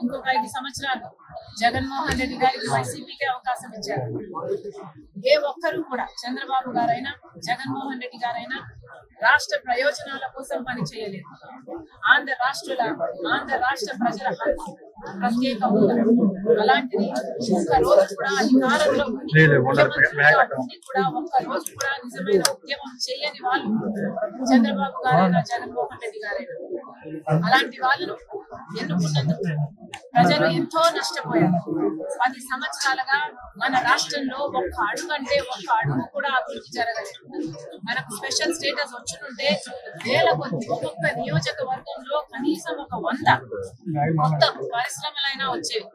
ఇంకొక ఐదు సంవత్సరాలు జగన్మోహన్ రెడ్డి గారికి వైసీపీకి అవకాశం ఇచ్చారు. ఏ ఒక్కరూ కూడా చంద్రబాబు గారైనా జగన్మోహన్ రెడ్డి గారైనా రాష్ట్ర ప్రయోజనాల కోసం పని చేయలేదు ఆంధ్ర రాష్ట్రుల ఆంధ్ర రాష్ట్ర ప్రజల హక్కు ప్రత్యేక అలాంటిది ఒక్క రోజు కూడా అధికారంలో కూడా ఒక్క రోజు కూడా నిజమైన ఉద్యమం చేయని వాళ్ళు చంద్రబాబు గారైనా జగన్మోహన్ రెడ్డి గారైనా అలాంటి వాళ్ళను ఎన్నుకున్నందుకు ప్రజలు ఎంతో నష్టపోయారు. పది సంవత్సరాలుగా మన రాష్ట్రంలో ఒక్క అడుగు అంటే ఒక్క అడుగు కూడా అభివృద్ధి జరగలేదు. మనకు స్పెషల్ స్టేటస్ వచ్చుంటే వేల కొద్ది ఒక్కొక్క నియోజకవర్గంలో కనీసం ఒక వంద. కొత్త పరిశ్రమలైనా వచ్చేవి.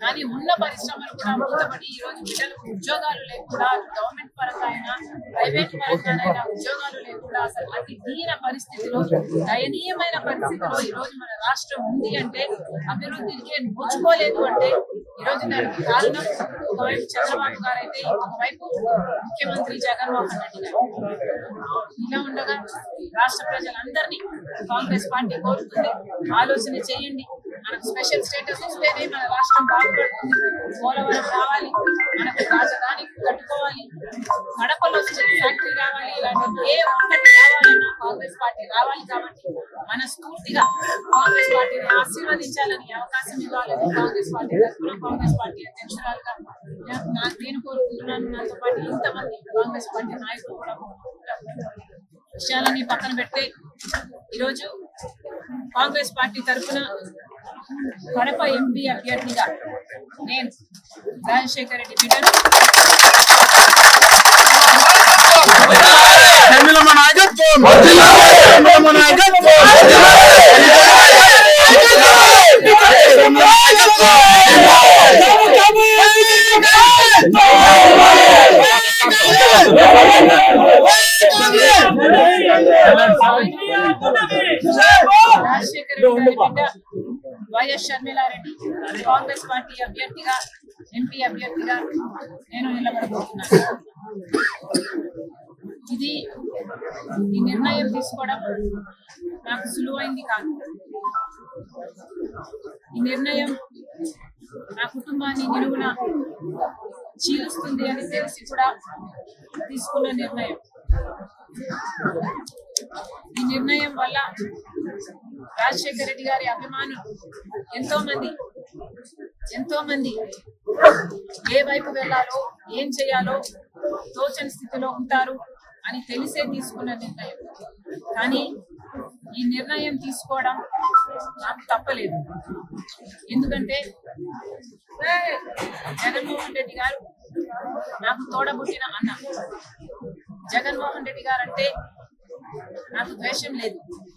కానీ ఉన్న పరిశ్రమలు కూడా మూతపడి ఈ రోజు పిల్లలకు ఉద్యోగాలు లేకుండా గవర్నమెంట్ పరంగా అయినా ప్రైవేట్ పరంగానైనా ఉద్యోగాలు లేకుండా అసలు అతి దీన పరిస్థితిలో దయనీయమైన పరిస్థితిలో ఈ రోజు మన రాష్ట్రం ఉంది అంటే అభివృద్ధికి నోచుకోలేదు అంటే ఈరోజు రోజు కారణం ఒకవైపు చంద్రబాబు గారు అయితే ఇంకొకవైపు ముఖ్యమంత్రి జగన్మోహన్ రెడ్డి గారు. ఇలా ఉండగా రాష్ట్ర ప్రజలందరినీ కాంగ్రెస్ పార్టీ కోరుతుంది. ఆలోచన చేయండి. మనకు స్పెషల్ స్టేటస్ వస్తేనే మన రాష్ట్రం బాగుపడుతుంది పోలవరం రావాలి. మనకు రాజధాని కట్టుకోవాలి. కడపలో స్టీల్ ఫ్యాక్టరీ రావాలి. ఇలాంటి ఏ ఒక్కటి రావాలన్నా కాంగ్రెస్ పార్టీ రావాలి కాబట్టి మన స్ఫూర్తిగా కాంగ్రెస్ పార్టీని ఆశీర్వదించాలని అవకాశం ఇవ్వాలని కాంగ్రెస్ పార్టీ తరఫున కాంగ్రెస్ పార్టీ అధ్యక్షురాలుగా నాకు నేను కోరుకుంటున్నాను. నాతో పాటు ఇంతమంది కాంగ్రెస్ పార్టీ నాయకులు కూడా విషయాలన్నీ పక్కన పెడితే ఈరోజు కాంగ్రెస్ పార్టీ తరఫున కడప ఎంపీ అభ్యర్థిగా నేను రాజశేఖర రెడ్డి బిడ్డను రాజశేఖర రెడ్డి బిడ్డ. వైఎస్ షర్మిలారెడ్డి. కాంగ్రెస్ పార్టీ అభ్యర్థిగా ఎంపీ అభ్యర్థిగా నేను నిలబడబోతున్నాను ఇది ఈ నిర్ణయం తీసుకోవడం నాకు సులువైంది కాదు. ఈ నిర్ణయం నా కుటుంబాన్ని నిలువున చీలుస్తుంది అని తెలిసి కూడా తీసుకున్న నిర్ణయం. ఈ నిర్ణయం వల్ల రాజశేఖర రెడ్డి గారి అభిమానులు ఎంతో మంది ఎంతో మంది ఏ వైపు వెళ్ళాలో ఏం చేయాలో తోచని స్థితిలో ఉంటారు అని తెలిసే తీసుకున్న నిర్ణయం. కానీ ఈ నిర్ణయం తీసుకోవడం నాకు తప్పలేదు. ఎందుకంటే జగన్మోహన్ రెడ్డి గారు నాకు తోడబుట్టిన అన్న. జగన్మోహన్ రెడ్డి గారు అంటే నాకు ద్వేషం లేదు.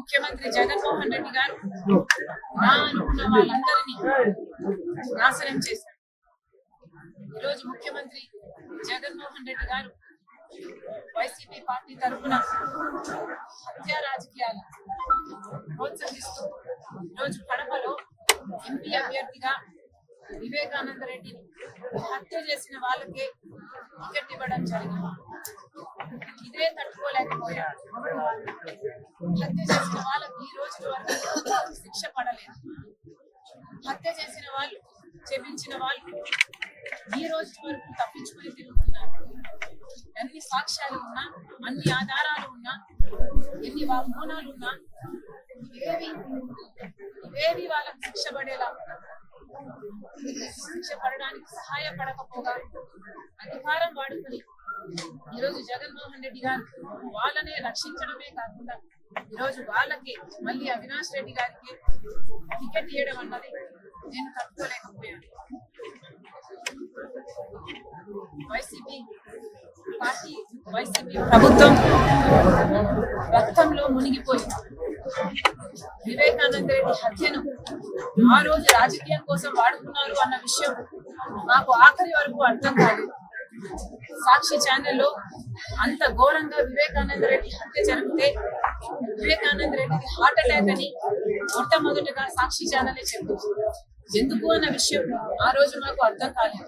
ముఖ్యమంత్రి జగన్మోహన్ రెడ్డి గారు నా అనుకున్న వాళ్ళందరినీ నాశనం చేశారు. ఈరోజు ముఖ్యమంత్రి జగన్మోహన్ రెడ్డి గారు వైసీపీ పార్టీ తరఫున హత్యా రాజకీయాలు ప్రోత్సహిస్తూ ఈరోజు కడపలో ఎంపీ అభ్యర్థిగా వివేకానంద రెడ్డిని హత్య చేసిన వాళ్ళకే టికెట్ ఇవ్వడం జరిగింది. ఇదే తట్టుకోలేకపోయాడు. హత్య చేసిన వాళ్ళకి ఈ రోజు వరకు శిక్ష పడలేదు. హత్య చేసిన వాళ్ళు చెప్పించిన వాళ్ళు ఈ రోజు వరకు తప్పించుకొని తిరుగుతున్నారు. ఎన్ని సాక్ష్యాలు ఉన్నా అన్ని ఆధారాలు ఉన్నా ఎన్ని వాగ్మూనాలు ఉన్నా ఏవి ఏవి వాళ్ళకి శిక్ష పడేలా శిక్ష పడడానికి సహాయపడకపోగా అధికారం వాడుకుని ఈరోజు జగన్మోహన్ రెడ్డి గారు వాళ్ళనే రక్షించడమే కాకుండా ఈరోజు వాళ్ళకి మళ్ళీ అవినాష్ రెడ్డి గారికి టికెట్ ఇవ్వడం అన్నది నేను తట్టుకోలేకపోయాను. వైసీపీ పార్టీ వైసీపీ ప్రభుత్వం రక్తంలో మునిగిపోయింది. వివేకానంద రెడ్డి హత్యను ఆ రోజు రాజకీయం కోసం వాడుకున్నారు అన్న విషయం నాకు ఆఖరి వరకు అర్థం కాలేదు సాక్షి ఛానల్లో అంత ఘోరంగా వివేకానంద రెడ్డి హత్య జరిగితే వివేకానంద రెడ్డికి హార్ట్ అటాక్ అని మొట్టమొదటిగా సాక్షి ఛానలే చెప్పింది ఎందుకు అన్న విషయం ఆ రోజు మాకు అర్థం కాలేదు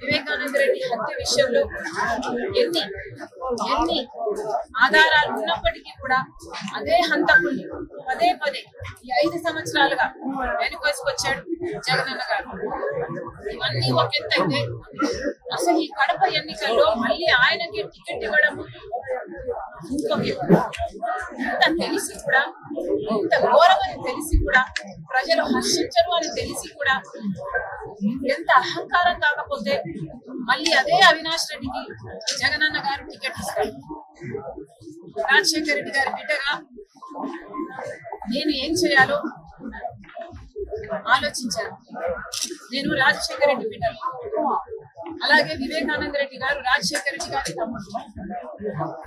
వివేకానంద రెడ్డి హత్య విషయంలో ఎన్ని ఎన్ని ఆధారాలు ఉన్నప్పటికీ కూడా అదే హంతకుల్ని పదే పదే ఈ ఐదు సంవత్సరాలుగా వెనుకొసుకొచ్చాడు జగనన్న గారు ఇవన్నీ ఒక ఎత్తు అసలు ఈ కడప ఎన్నికల్లో మళ్ళీ ఆయనకి టికెట్ ఇవ్వడం ఇంకొక ఎత్తు. తెలిసి కూడా ఇంత ఘోరం అని తెలిసి కూడా ప్రజలు హర్షించరు అని తెలిసి కూడా ఎంత అహంకారం కాకపోతే మళ్ళీ అదే అవినాష్ రెడ్డికి జగనన్న గారు టికెట్ ఇస్తారు. రాజశేఖర రెడ్డి గారి బిడ్డగా నేను ఏం చేయాలో ఆలోచించాను. నేను రాజశేఖర రెడ్డి బిడ్డను. అలాగే వివేకానంద రెడ్డి గారు రాజశేఖర రెడ్డి గారి తమ్ముడు.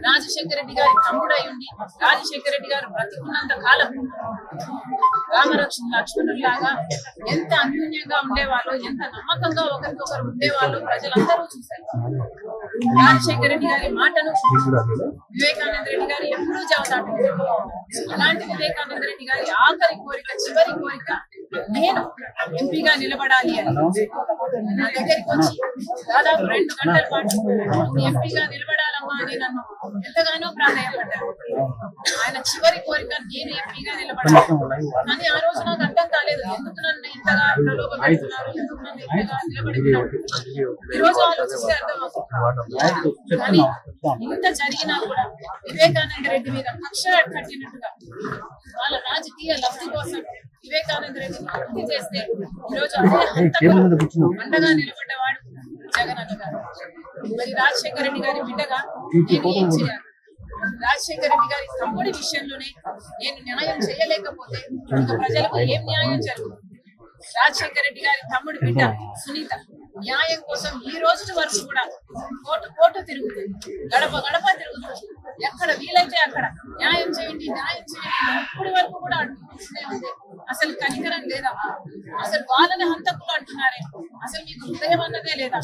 రాజశేఖర రెడ్డి గారి తమ్ముడు ఉండి రాజశేఖర రెడ్డి గారు బ్రతికున్నంత కాలం రామరక్షణ లక్ష్మణుల్లాగా ఎంత అన్యూన్యంగా ఉండేవాళ్ళు ఎంత నమ్మకంగా ఒకరికొకరు ఉండేవాళ్ళు ప్రజలందరూ చూశారు. రాజశేఖర రెడ్డి గారి మాటను వివేకానంద రెడ్డి గారు ఎప్పుడూ చెబుతాడు అలాంటి వివేకానంద రెడ్డి గారి ఆఖరి కోరిక చివరి కోరిక నేను ఎంపీగా నిలబడాలి అని. నా దగ్గరికి వచ్చి దాదాపు రెండు గంటల పాటు ఎంపీగా నిలబడాలమ్మా అని నన్ను ఎంతగానో ప్రాధాన్యపడ్డారు. ఆయన చివరి కోరిక నేను ఎంపీగా నిలబడాలి. కానీ ఆ రోజు నాకు అర్థం కాలేదు. ఎందుకు నన్ను ఇంతగా ప్రలోభ పెడుతున్నారు? ఎందుకు నన్ను ఇంతగా నిలబడుతున్నారు? ఈ రోజు ఆలోచిస్తే అర్థమవుతుంది కానీ ఇంత జరిగినా కూడా వివేకానంద రెడ్డి మీద కక్ష కట్టినట్టుగా వాళ్ళ రాజకీయ లబ్ధి కోసం చేస్తే ఈరోజు అదే అండగా నిలబడ్డవాడు జగనన్న గారు మరి రాజశేఖర రెడ్డి గారి బిడ్డగా నేను ఏం చేయాలి రాజశేఖర రెడ్డి గారి తమ్ముడి విషయంలోనే నేను న్యాయం చేయలేకపోతే ఇక ప్రజలకు ఏం న్యాయం జరుగుతుంది రాజశేఖర రెడ్డి గారి తమ్ముడి బిడ్డ సునీత న్యాయం కోసం ఈ రోజు వరకు కూడా కోటు కోటు తిరుగుతుంది గడప గడప తిరుగుతుంది ఎక్కడ వీలైతే అక్కడ న్యాయం చేయండి న్యాయం చేయండి. ఇప్పటి వరకు కూడా అడుగుతూనే ఉంది అసలు కనికరం లేదా? అసలు వాళ్ళని హంతకులు అంటున్నారే? అసలు మీకు హృదయం అన్నదే లేదా?